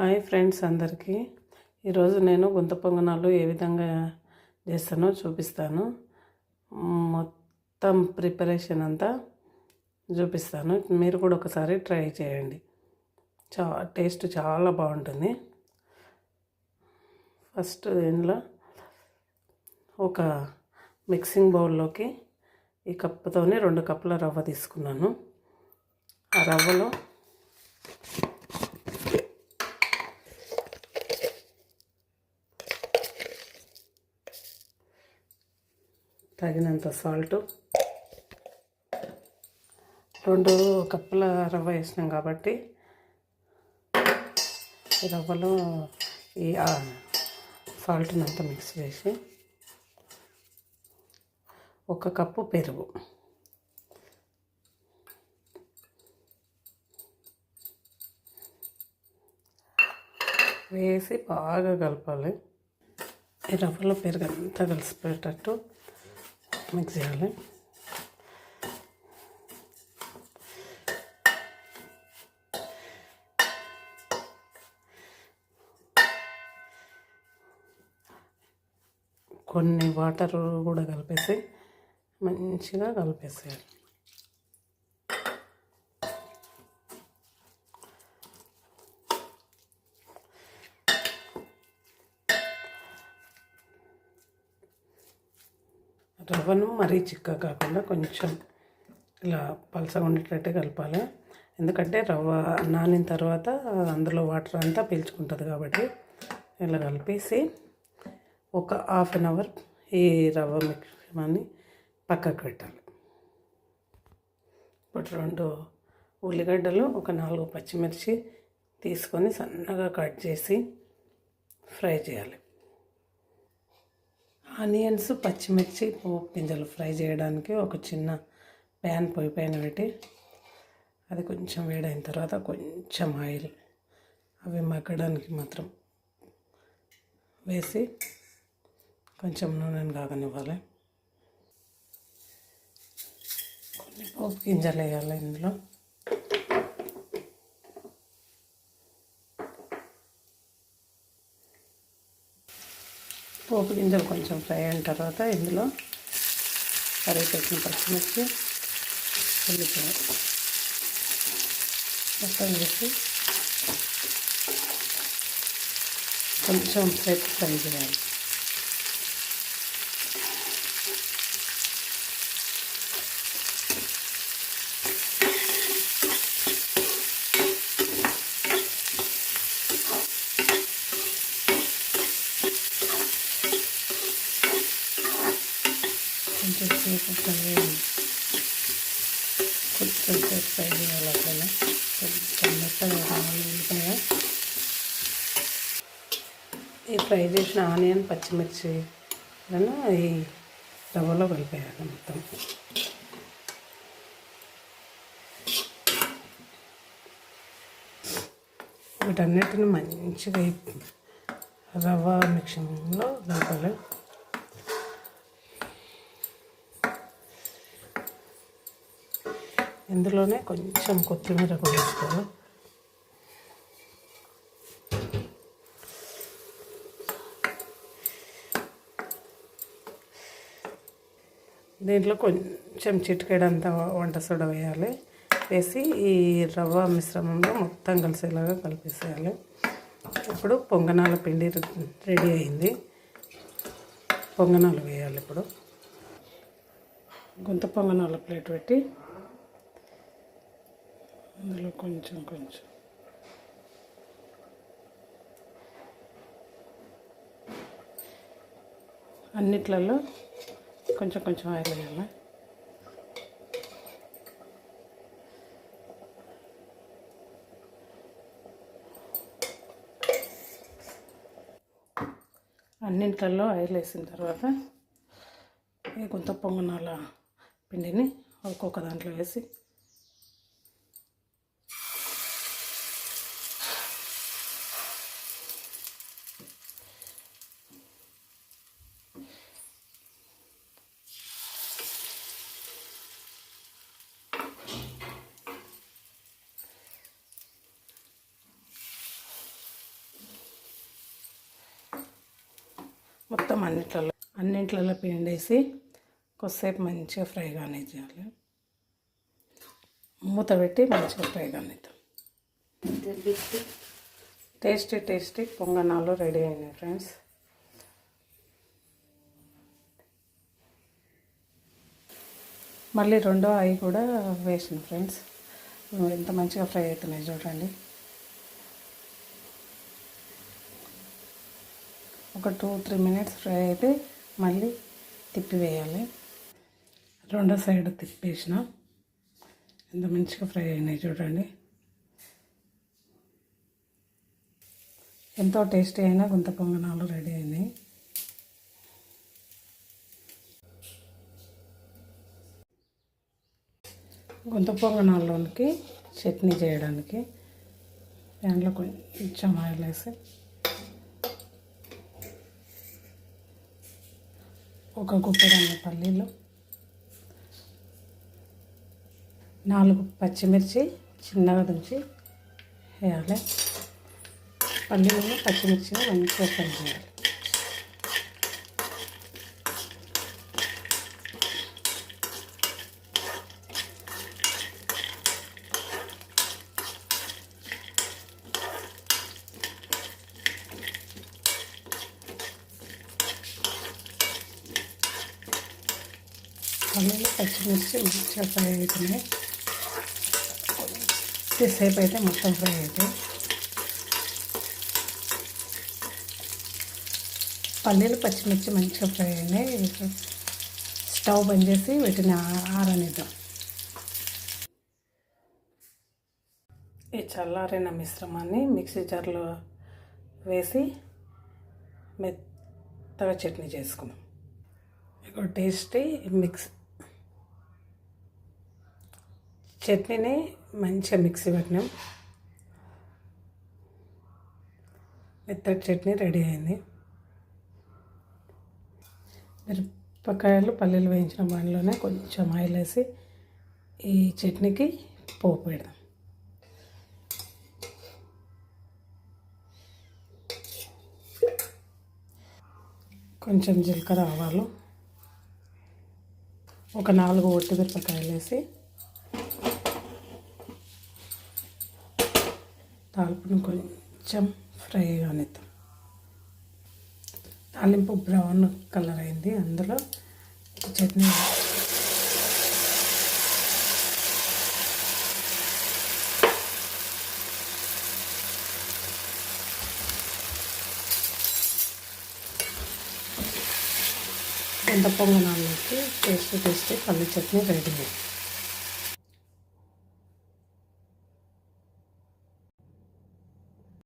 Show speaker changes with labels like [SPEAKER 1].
[SPEAKER 1] Hi friends అందరికీ. ఈరోజు నేను గుంత పొంగనాలు ఏ విధంగా చేస్తానో చూపిస్తాను. మొత్తం ప్రిపరేషన్ అంతా చూపిస్తాను. మీరు కూడా ఒకసారి ట్రై చేయండి. చా టేస్ట్ చాలా బాగుంటుంది. ఫస్ట్ దీనిలో ఒక మిక్సింగ్ బౌల్లోకి ఈ కప్పుతోనే రెండు కప్పుల రవ్వ తీసుకున్నాను. ఆ రవ్వలో తగినంత సాల్ట్. రెండు కప్పుల రవ్వ వేసినాం కాబట్టి రవ్వలో ఈ సాల్ట్ని అంతా మిక్స్ చేసి ఒక కప్పు పెరుగు. వేసి బాగా కలపాలి. ఈ రవ్వలో పెరుగు అంతా కలిసిపోయేటట్టు మిక్స్ చేయాలి. కొన్ని వాటర్ కూడా కలిపేసి మంచిగా కలిపేసేయాలి. రవ్వను మరీ చిక్క కాకుండా కొంచెం ఇలా పలసగా ఉండేటట్టు కలపాలి. ఎందుకంటే రవ్వ నానిన తర్వాత అందులో వాటర్ అంతా పీల్చుకుంటుంది కాబట్టి ఇలా కలిపేసి ఒక హాఫ్ అన్ అవర్ ఈ రవ్వ మిక్సర్ని పక్కకు పెట్టాలి. ఇప్పుడు రెండు ఉల్లిగడ్డలు ఒక నాలుగు పచ్చిమిర్చి తీసుకొని సన్నగా కట్ చేసి ఫ్రై చేయాలి. ఆనియన్స్ పచ్చిమిర్చి పోపు గింజలు ఫ్రై చేయడానికి ఒక చిన్న ప్యాన్ పొయ్యి పైన పెట్టి అది కొంచెం వేడైన తర్వాత కొంచెం ఆయిల్ అవి మగ్గడానికి మాత్రం వేసి కొంచెం నూనెను కాగనివ్వాలి. కొన్ని పోపు గింజలు వేయాలి ఇందులో. పోపు గింజలు కొంచెం ఫ్రై అయిన తర్వాత ఇందులో కర్రీ పెట్టిన పచ్చిమిర్చి ఉల్లిపాయ మొత్తం వేసి కొంచెం సేపు ఫ్రై చేయాలి. కొంచెం సేపు ఫ్రై కొంచెం సేపు ఫ్రై చేయాలి అట్లనే కొంచెం మెత్తగా రావాలి ఉల్లిపాయ ఈ ఫ్రై చేసిన ఆనియన్ పచ్చిమిర్చి ఈ రవ్వలో కలిపేయాలి మొత్తం. వీటన్నిటిని మంచిగా రవ్వ మిక్సింగ్లో లోపల ఇందులోనే కొంచెం కొత్తిమీర కూడా వేసుకోవాలి. దీంట్లో కొంచెం చిటికెడంత వంట సోడా వేయాలి. వేసి ఈ రవ్వ మిశ్రమంలో మొత్తం కలిసేలాగా కలిపేసేయాలి. ఇప్పుడు పొంగనాల పిండి రెడీ అయింది. పొంగనాలు వేయాలి ఇప్పుడు. గుంత పొంగనాల ప్లేట్ పెట్టి అందులో కొంచెం కొంచెం. అన్నిట్లలో కొంచెం కొంచెం ఆయిల్ వేయాలి? అన్నింటిలో ఆయిల్ వేసిన తర్వాత ఈ గుంత పొంగనాల పిండిని ఒక్కొక్క దాంట్లో వేసి మొత్తం అన్నిట్లలో అన్నింటిలో పిండేసి కొద్దిసేపు మంచిగా ఫ్రై కానిచ్చేయాలి మూత పెట్టి మంచిగా ఫ్రై కానిద్దాం టేస్టీ టేస్టీ పొంగనాలు రెడీ అయినాయి ఫ్రెండ్స్. మళ్ళీ రెండో అవి కూడా వేసిన ఫ్రెండ్స్. ఎంత మంచిగా ఫ్రై అవుతున్నాయి చూడండి. ఒక టూ త్రీ మినిట్స్ ఫ్రై అయితే మళ్ళీ తిప్పివేయాలి. రెండో సైడ్ తిప్పేసిన. ఎంత మంచిగా ఫ్రై అయినాయి చూడండి. ఎంతో టేస్టీ అయినా గుంత పొంగనాలు రెడీ అయినాయి. గుంత పొంగనాల్లోనికి చట్నీ చేయడానికి దాంట్లో కొంచెం ఆయిల్ వేసి ఒక గుప్పెడన్న పల్లీలు నాలుగు పచ్చిమిర్చి చిన్నగా తుంచి వేయాలి. పల్లీలు పచ్చిమిర్చిని మంచిగా ఫ్రై చేయాలి పల్లీలు పచ్చిమిర్చి మంచిగా ఫ్రై అవుతున్నాయి కొద్దిసేపు అయితే మొత్తం ఫ్రై అవుతాయి పల్లీలు పచ్చిమిర్చి మంచిగా ఫ్రై అయినాయి స్టవ్ బంద్ చేసి వీటిని ఆరనిద్దాం. ఈ చల్లారిన మిశ్రమాన్ని మిక్సీ జార్లో వేసి మెత్తగా చట్నీ చేసుకుందాం. ఇక టేస్టీ మిక్స్ చట్నీని మంచిగా మిక్సీ పెట్టినాం. మెత్తటి చట్నీ రెడీ అయింది. మిరపకాయలు పల్లీలు వేయించిన బండిలోనే కొంచెం ఆయిల్ వేసి ఈ చట్నీకి పోపు పెడదాం. కొంచెం జీలకర్ర ఆవాలు ఒక నాలుగు ఒట్టి మిరపకాయలు వేసి తాలింపును కొంచెం ఫ్రై కానిద్దాం. తాలింపు బ్రౌన్ కలర్ అయింది. అందులో చట్నీ ఎంత పొంగనాలకి టేస్ట్ టేస్ట్ పల్లి చట్నీ రెడీ